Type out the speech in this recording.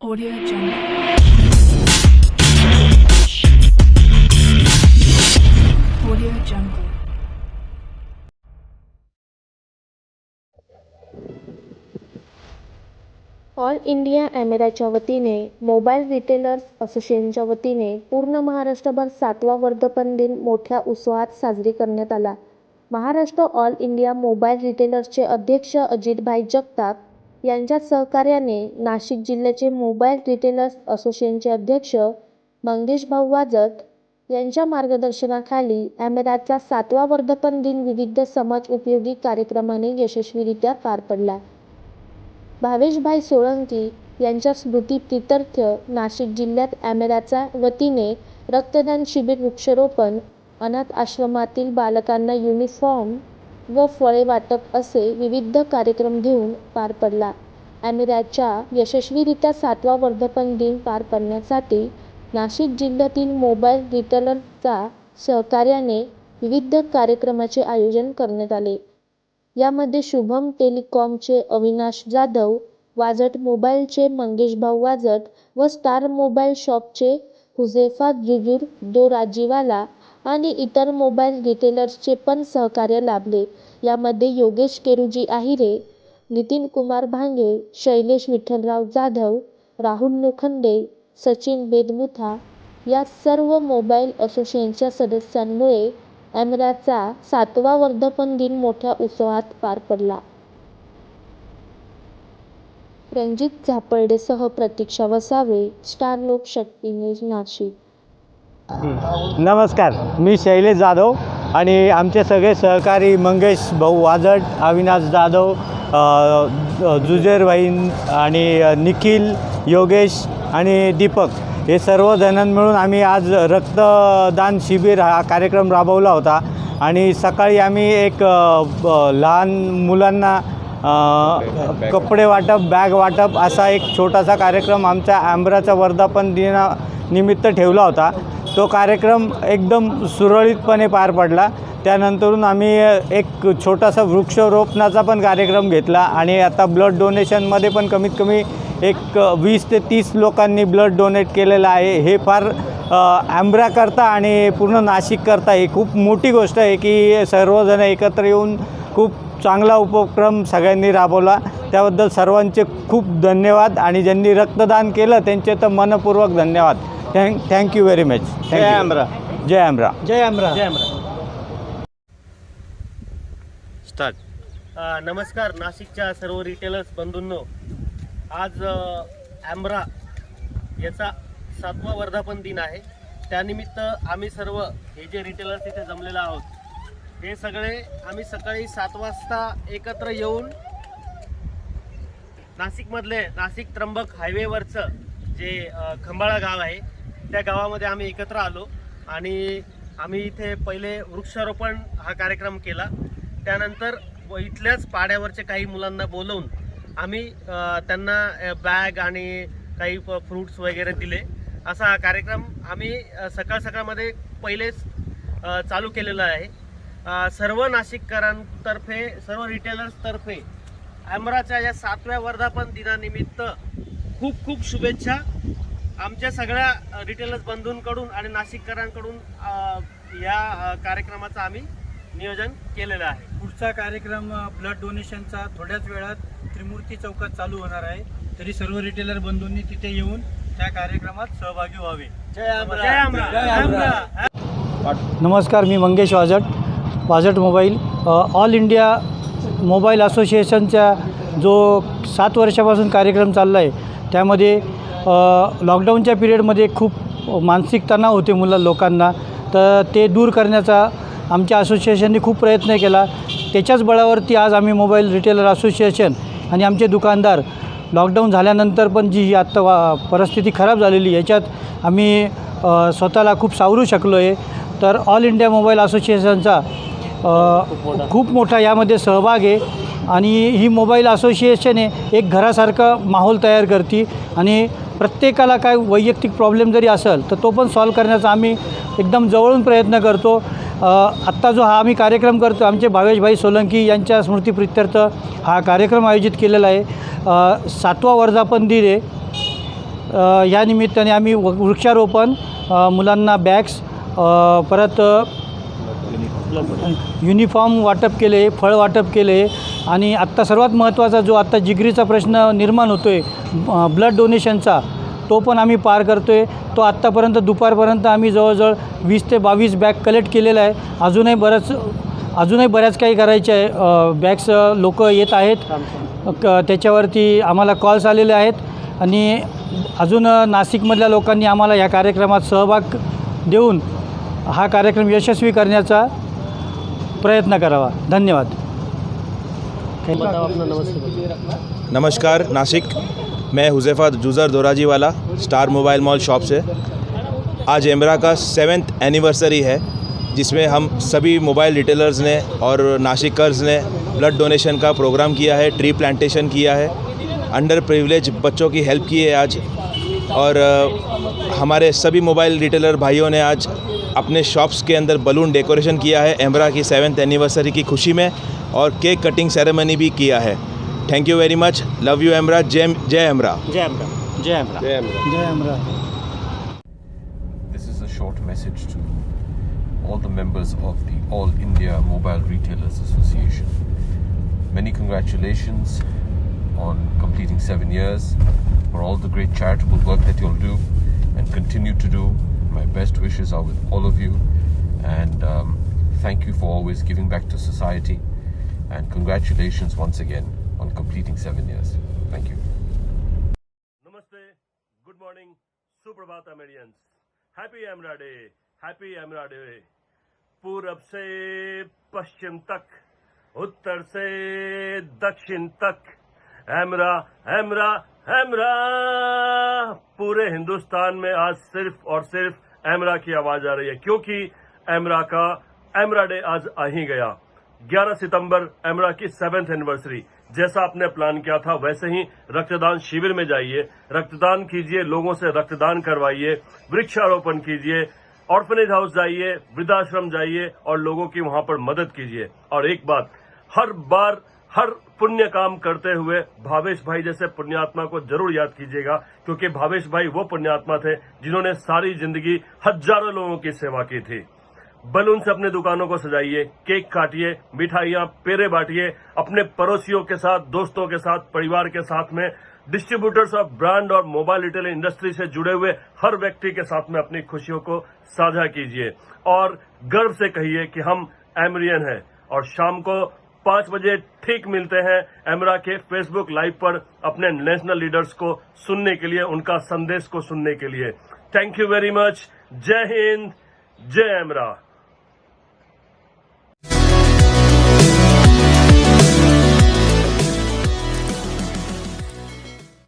Audio Jungle. Audio Jungle. All India ॲमेराच्या वतीने mobile retailers असोसिएशनच्या वतीने पूर्ण महाराष्ट्रभर सातवा वर्धपन दिन मोठ्या उत्साहात साजरी करण्यात आला महाराष्ट्र ऑल इंडिया मोबाईल रिटेलर्सचे अध्यक्ष अजितभाई जगताप यांच्या सहकार्याने नाशिक जिल्ह्याचे मोबाईल रिटेलर्स असोसिएशनचे अध्यक्ष मंगेश भाऊ वाजत यांच्या मार्गदर्शनाखाली ॲमेराचा सातवा वर्धपन दिन विविध समाज उपयोगी कार्यक्रमाने यशस्वीरित्या पार पडला. भावेशभाई सोळंकी यांच्या स्मृतीप्रित्यर्थ नाशिक जिल्ह्यात ॲमेराच्या वतीने रक्तदान शिबिर वृक्षारोपण अनाथ आश्रमातील बालकांना युनिफॉर्म व फळे वाटप असे विविध कार्यक्रम घेऊन पार पडला. ॲमेराच्या यशस्वीरित्या सातवा वर्धापन दिन पार पाडण्यासाठी नाशिक जिल्ह्यातील मोबाईल रिटेलरचा सहकार्याने विविध कार्यक्रमाचे आयोजन करण्यात आले. यामध्ये शुभम टेलिकॉमचे अविनाश जाधव वाजट मोबाईलचे मंगेशभाऊ वाजट व स्टार मोबाईल शॉपचे हुजेफा जुजूर दो राजीवाला आणि इतर मोबाईल रिटेलर्सचे पण सहकार्य लाभले. यामध्ये योगेश केरुजी आहिरे नितीन कुमार भांगे शैलेश विठ्ठलराव जाधव राहुल लोखंडे सचिन बेदमुथा या सर्व मोबाईल असोसिएशनच्या सदस्यांमुळे ॲमराचा सातवा वर्धापन दिन मोठ्या उत्सवात पार पडला. रणजित झापर्डेसह प्रतीक्षा वसावे स्टार लोकशक्ती न्यूज नाशिक. नमस्कार मी शैलेश जाधव आणि आमचे सगळे सहकारी मंगेश भाऊ वाजट अविनाश जाधव जुजेर वाईन आणि निखिल योगेश आणि दीपक हे सर्व जणांना मिळून आम्ही आज रक्तदान शिबिर हा कार्यक्रम राबवला होता आणि सकाळी आम्ही एक ब- लहान मुलांना कपडे वाटप बॅग वाटप असा एक छोटासा कार्यक्रम आमच्या आंबराच्या वर्धापन दिना निमित्त ठेवला होता. तो कार्यक्रम एकदम सुरळीतपणे पार पडला. त्यानंतरून आम्ही एक छोटासा वृक्षरोपणाचा पण कार्यक्रम घेतला आणि आता ब्लड डोनेशनमध्ये पण कमीत कमी एक वीस ते तीस लोकांनी ब्लड डोनेट केलेलं आहे. हे फार ॲम्ब्राकरता आणि पूर्ण नाशिककरता ही खूप मोठी गोष्ट आहे की सर्वजण एकत्र येऊन खूप चांगला उपक्रम सगळ्यांनी राबवला. त्याबद्दल सर्वांचे खूप धन्यवाद आणि ज्यांनी रक्तदान केलं त्यांचे तर मनपूर्वक धन्यवाद. Thank thank you very much जय आमरा. जय आमरा जय अमरा जय अमरा स्टार्ट अ, नमस्कार नाशिकच्या सर्व रिटेलर्स बंधूंनो. आज अ, ॲम्ब्रा याचा सातवा वर्धापन दिन आहे. त्यानिमित्त आम्ही सर्व हे जे रिटेलर्स इथे जमलेलो आहोत हे सगळे आम्ही सकाळी सात वाजता एकत्र येऊन नाशिकमधले नाशिक त्र्यंबक हायवेवरचं जे अ, खंबाळा गाव आहे त्या गावामध्ये आम्ही एकत्र आलो आणि आम्ही इथे पहिले वृक्षारोपण हा कार्यक्रम केला. त्यानंतर इथल्याच पाड्यावरच्या काही मुलांना बोलवून आम्ही त्यांना बॅग आणि काही फ्रूट्स वगैरे दिले. असा हा कार्यक्रम आम्ही सकाळ सकाळमध्ये पहिलेच चालू केलेला आहे. सर्व नाशिककरांतर्फे सर्व रिटेलर्सतर्फे ॲमराच्या या सातव्या वर्धापन दिनानिमित्त खूप खूप शुभेच्छा. आमच्या सगळ्या रिटेलर्स बंधूंकडून आणि नाशिककरांकडून या कार्यक्रमाचं आम्ही नियोजन केलेलं आहे. पुढचा कार्यक्रम ब्लड डोनेशनचा थोड्याच वेळात त्रिमूर्ती चौकात चालू होणार आहे. तरी सर्व रिटेलर बंधूंनी तिथे येऊन त्या कार्यक्रमात सहभागी व्हावे. जय नमस्कार मी Mangesh Wajat Wajat mobile. All India mobile असोसिएशनचा जो सात वर्षापासून कार्यक्रम चालला आहे त्यामध्ये लॉकडाऊनच्या पिरियडमध्ये खूप मानसिक तणाव होते मुला लोकांना. तर ते दूर करण्याचा आमच्या असोसिएशनने खूप प्रयत्न केला. त्याच्याच बळावरती आज आम्ही मोबाईल रिटेलर असोसिएशन आणि आमचे दुकानदार लॉकडाऊन झाल्यानंतर पण जी आत्ता वा परिस्थिती खराब झालेली याच्यात आम्ही स्वतःला खूप सावरू शकलो आहे तर ऑल इंडिया मोबाईल असोसिएशनचा खूप मोठा यामध्ये सहभाग आहे आणि ही मोबाईल असोसिएशन आहे एक घरासारखं माहोल तयार करते आणि प्रत्येकाला काय वैयक्तिक प्रॉब्लेम जरी असेल तर तो पण सॉल्व करण्याचा आम्ही एकदम जवळून प्रयत्न करतो. आत्ता जो हा आम्ही कार्यक्रम करतो आमचे भावेशभाई सोलंकी यांच्या स्मृतीप्रित्यर्थ हा कार्यक्रम आयोजित केलेला आहे. सातवा वर्धापन दिन आहे. या निमित्ताने आम्ही व- वृक्षारोपण मुलांना बॅग्स परत युनिफॉर्म वाटप केले फळ वाटप केले आणि आत्ता सर्वात महत्त्वाचा जो आत्ता जिगरीचा प्रश्न निर्माण होतो आहे ब्लड डोनेशनचा तो पण आम्ही पार करतो आहे तो आत्तापर्यंत दुपारपर्यंत आम्ही जवळजवळ वीस ते बावीस बॅग कलेक्ट केलेला आहे. अजूनही बरंच अजूनही बऱ्याच काही करायचे आहे. बॅग्स लोक येत आहेत. क त्याच्यावरती आम्हाला कॉल्स आलेले आहेत. आणि अजून नाशिकमधल्या लोकांनी आम्हाला या कार्यक्रमात सहभाग देऊन हा कार्यक्रम यशस्वी करण्याचा प्रयत्न करावा. धन्यवाद. नमस्कार नासिक। मैं Huzaifa Juzer Dorajiwala star mobile mall shop से। आज एमरा का सेवेंथ एनिवर्सरी है जिसमें हम सभी मोबाइल रिटेलर्स ने और नासिकर्स ने ब्लड डोनेशन का प्रोग्राम किया है ट्री प्लांटेशन किया है। अंडर प्रिविलेज बच्चों की हेल्प की है आज। और हमारे सभी मोबाइल रिटेलर भाइयों ने आज अपने शॉप्स के अंदर बलून डेकोरेशन किया है एमरा की सेवेंथ एनिवर्सरी की खुशी में। और केक कटिंग सेरेमनी भी किया है thank you very much love you AIMRA जय जय एमरा जय अमरा जय अमरा जय अमराव This is a short message to all the members of the All India Mobile Retailers Association. Many congratulations on completing seven years for all the great charitable work that you'll do and continue to do. My best wishes are with all of you, and um, thank you for always giving back to society. And congratulations once again on completing seven years. Thank you. नमस्ते good morning सुप्रभात अमेरियंस happy AIMRA day happy AIMRA day पूरब से पश्चिम तक उत्तर से दक्षिण तक एमरा एमरा एमरा पूरे हिंदुस्तान में आज सिर्फ़ और सिर्फ़ एमरा की आवाज़ आ रही है, क्योंकि एमरा का एमरा डे आज आ ही गया। 11 सितंबर, एमरा की सेवेंथ एनिवर्सरी जैसा आपने प्लान किया था, वैसे ही रक्तदान शिविर में जाइए। रक्तदान कीजिए, लोगों से रक्तदान करवाइए, वृक्षारोपण कीजिए ऑर्फनेज हाउस जाइए, वृद्धाश्रम जाइए और लोगों की वहाँ पर मदद कीजिए। और एक बात, हर बार, हर पुण्य काम करते हुए भावेश भाई जैसे पुण्यात्मा को ज़रूर याद कीजिएगा, क्योंकि भावेश भाई वो पुण्यात्मा थे जिन्होंने सारी ज़िंदगी हज़ारों लोगों की सेवा की थी। बलून से अपने दुकानों को सजाइए, केक काटिए, मिठाइयाँ, पेरे बांटिए, अपने पड़ोसियों के साथ, दोस्तों के साथ, परिवार के साथ में डिस्ट्रीब्यूटर्स ऑफ़ ब्रांड और मोबाइल रिटेल इंडस्ट्री से जुड़े हुए हर व्यक्ति के साथ में अपनी खुशियों को साझा कीजिए। और गर्व से कहिए कि हम एमरियन हैं और शाम को पाँच बजे ठीक मिलते हैं एमरा के फेसबुक लाइव पर अपने नेशनल लीडर्स को सुनने के लिए, उनका संदेश को सुनने के लिए। थैंक यू वेरी मच जय हिंद जय एमरा